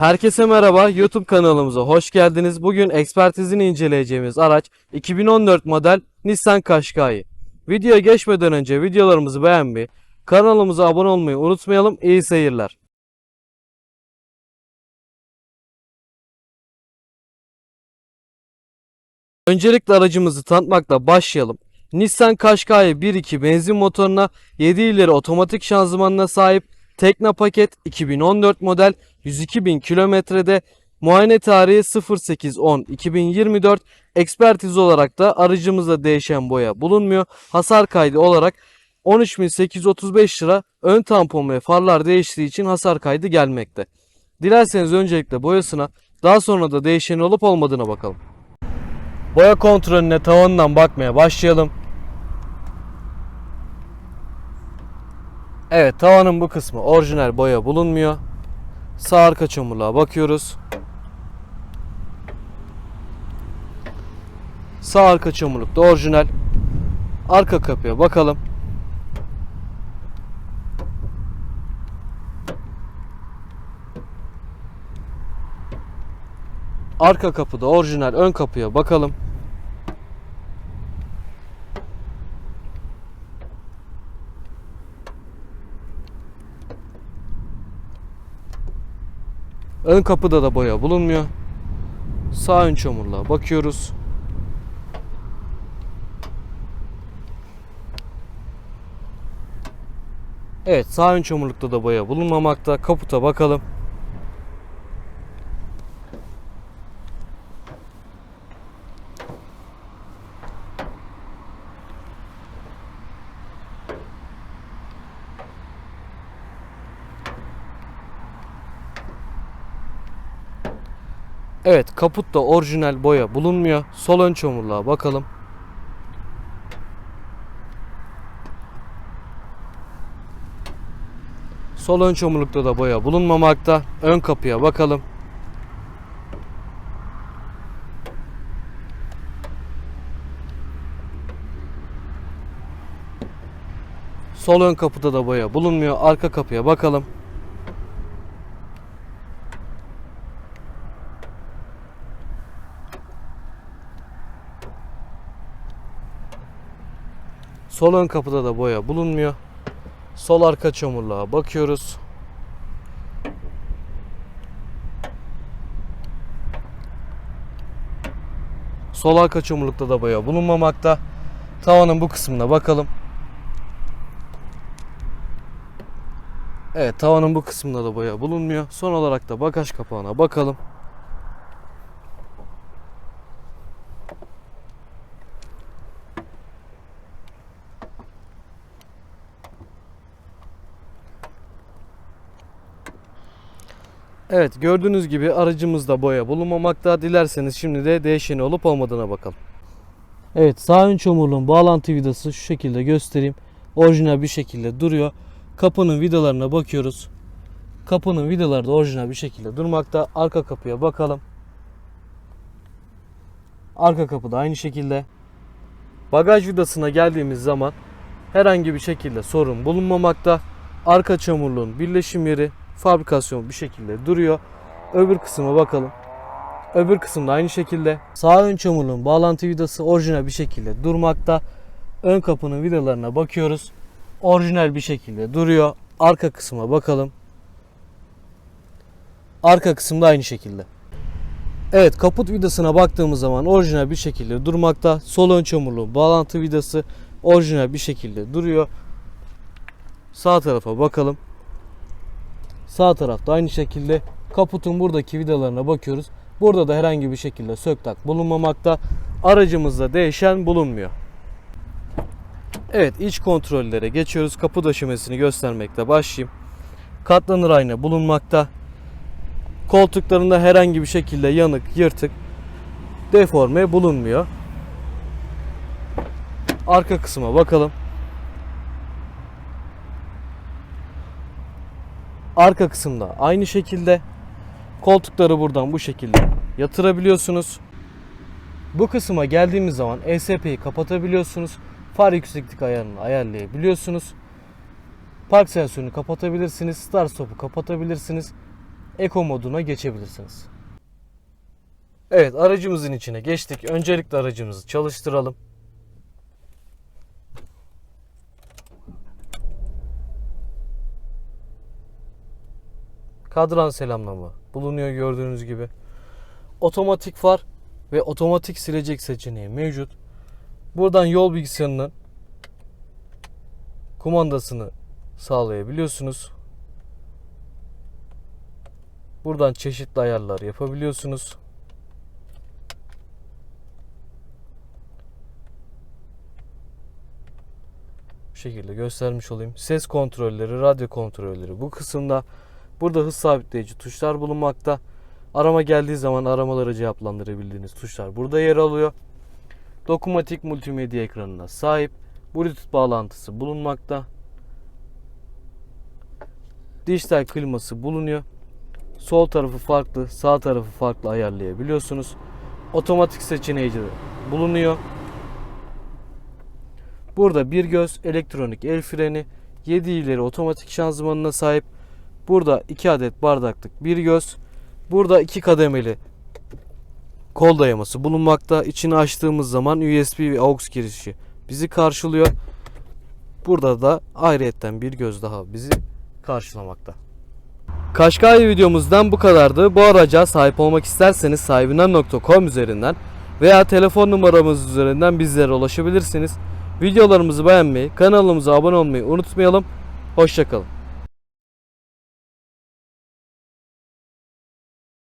Herkese merhaba, YouTube kanalımıza hoş geldiniz. Bugün ekspertizini inceleyeceğimiz araç 2014 model Nissan Qashqai. Videoya geçmeden önce videolarımızı beğenmeyi, kanalımıza abone olmayı unutmayalım. İyi seyirler. Öncelikle aracımızı tanıtmakla başlayalım. Nissan Qashqai 1.2 benzin motoruna 7 ileri otomatik şanzımanına sahip Tekna paket 2014 model 102 bin kilometrede muayene tarihi 08.10.2024 ekspertiz olarak da aracımızda değişen boya bulunmuyor. Hasar kaydı olarak 13.835 lira ön tampon ve farlar değiştiği için hasar kaydı gelmekte. Dilerseniz öncelikle boyasına daha sonra da değişen olup olmadığına bakalım. Boya kontrolüne tavanından bakmaya başlayalım. Evet tavanın bu kısmı orijinal boya bulunmuyor. Sağ arka çamurluğa bakıyoruz. Sağ arka çamurluk da orijinal. Arka kapıya bakalım. Arka kapıda orijinal ön kapıya bakalım. Ön kapıda da boya bulunmuyor. Sağ ön çamurluğa bakıyoruz. Evet sağ ön çamurlukta da boya bulunmamakta. Kaputa bakalım. Evet kaputta orijinal boya bulunmuyor. Sol ön çamurluğa bakalım. Sol ön çamurlukta da boya bulunmamakta. Ön kapıya bakalım. Sol ön kapıda da boya bulunmuyor. Arka kapıya bakalım. Sol ön kapıda da boya bulunmuyor. Sol arka çamurluğa bakıyoruz. Sol arka çamurlukta da boya bulunmamakta. Tavanın bu kısmına bakalım. Evet tavanın bu kısmında da boya bulunmuyor. Son olarak da bagaj kapağına bakalım. Evet gördüğünüz gibi aracımızda boya bulunmamakta. Dilerseniz şimdi de değişeni olup olmadığına bakalım. Evet sağ ön çamurluğun bağlantı vidası şu şekilde göstereyim. Orijinal bir şekilde duruyor. Kapının vidalarına bakıyoruz. Kapının vidaları da orijinal bir şekilde durmakta. Arka kapıya bakalım. Arka kapı da aynı şekilde. Bagaj vidasına geldiğimiz zaman herhangi bir şekilde sorun bulunmamakta. Arka çamurluğun birleşim yeri fabrikasyon bir şekilde duruyor. Öbür kısma bakalım. Öbür kısımda aynı şekilde. Sağ ön çamurluğun bağlantı vidası orijinal bir şekilde durmakta. Ön kapının vidalarına bakıyoruz. Orijinal bir şekilde duruyor. Arka kısma bakalım. Arka kısımda aynı şekilde. Evet kaput vidasına baktığımız zaman orijinal bir şekilde durmakta. Sol ön çamurluğun bağlantı vidası orijinal bir şekilde duruyor. Sağ tarafa bakalım. Sağ tarafta aynı şekilde kaputun buradaki vidalarına bakıyoruz. Burada da herhangi bir şekilde söktak bulunmamakta. Aracımızda değişen bulunmuyor. Evet iç kontrollere geçiyoruz. Kapı döşemesini göstermekle başlayayım. Katlanır ayna bulunmakta. Koltuklarında herhangi bir şekilde yanık, yırtık, deforme bulunmuyor. Arka kısma bakalım. Arka kısımda aynı şekilde koltukları buradan bu şekilde yatırabiliyorsunuz. Bu kısma geldiğimiz zaman ESP'yi kapatabiliyorsunuz. Far yükseklik ayarını ayarlayabiliyorsunuz. Park sensörünü kapatabilirsiniz. Start stop'u kapatabilirsiniz. Eco moduna geçebilirsiniz. Evet aracımızın içine geçtik. Öncelikle aracımızı çalıştıralım. Kadran selamlama bulunuyor gördüğünüz gibi. Otomatik far ve otomatik silecek seçeneği mevcut. Buradan yol bilgisayarının kumandasını sağlayabiliyorsunuz. Buradan çeşitli ayarlar yapabiliyorsunuz. Bu şekilde göstermiş olayım. Ses kontrolleri, radyo kontrolleri bu kısımda. Burada hız sabitleyici tuşlar bulunmakta. Arama geldiği zaman aramaları cevaplandırabildiğiniz tuşlar burada yer alıyor. Dokunmatik multimedya ekranına sahip. Bluetooth bağlantısı bulunmakta. Dijital kliması bulunuyor. Sol tarafı farklı, sağ tarafı farklı ayarlayabiliyorsunuz. Otomatik seçeneği bulunuyor. Burada bir göz elektronik el freni, 7 ileri otomatik şanzımanına sahip. Burada 2 adet bardaklık bir göz. Burada 2 kademeli kol dayaması bulunmakta. İçini açtığımız zaman USB ve AUX girişi bizi karşılıyor. Burada da ayrıyetten bir göz daha bizi karşılamakta. Kaşkay videomuzdan bu kadardı. Bu araca sahip olmak isterseniz sahibinden.com üzerinden veya telefon numaramız üzerinden bizlere ulaşabilirsiniz. Videolarımızı beğenmeyi, kanalımıza abone olmayı unutmayalım. Hoşçakalın.